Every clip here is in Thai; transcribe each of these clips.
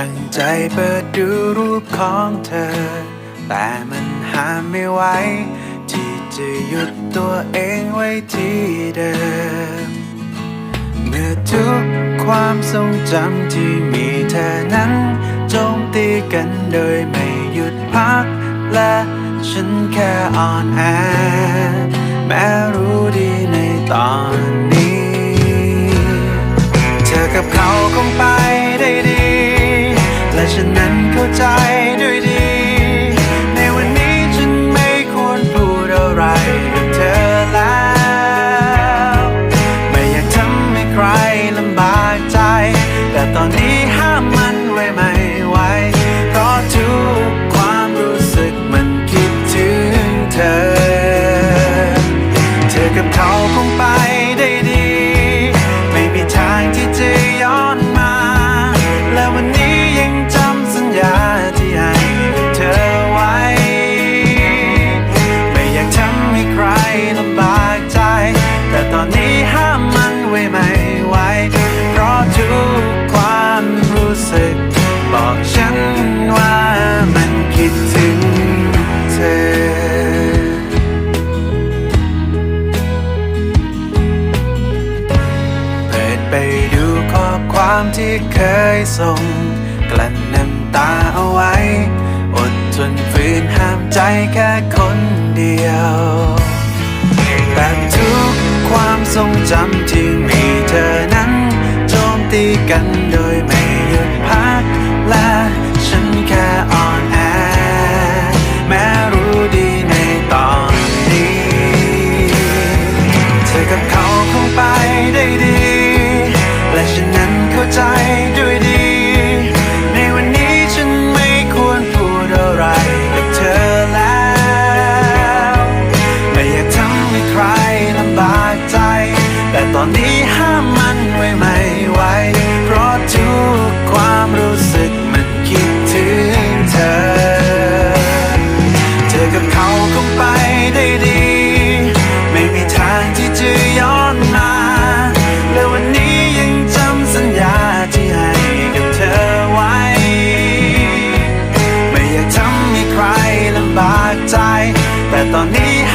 ตั้งใจเปิดดูรูปของเธอ แต่มันห้ามไม่ไหวที่จะหยุดตัวเองไว้ที่เดิม เมื่อทุกความทรงจำที่มีเธอนั้นโจมตีกันโดยไม่หยุดพัก และฉันแค่อ่อนแอแม้รู้ดีในตอน และฉั ความที่เคยส่ง กลั้นน้ำตาเอาไว้ อดทนฝืนห้ามใจแค่คนเดียวแต่ทุกความทรงจำที่มีเธอนั้น โจมตีกันโดยไม่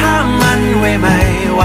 ถ้ามันไว้ไม่ไหว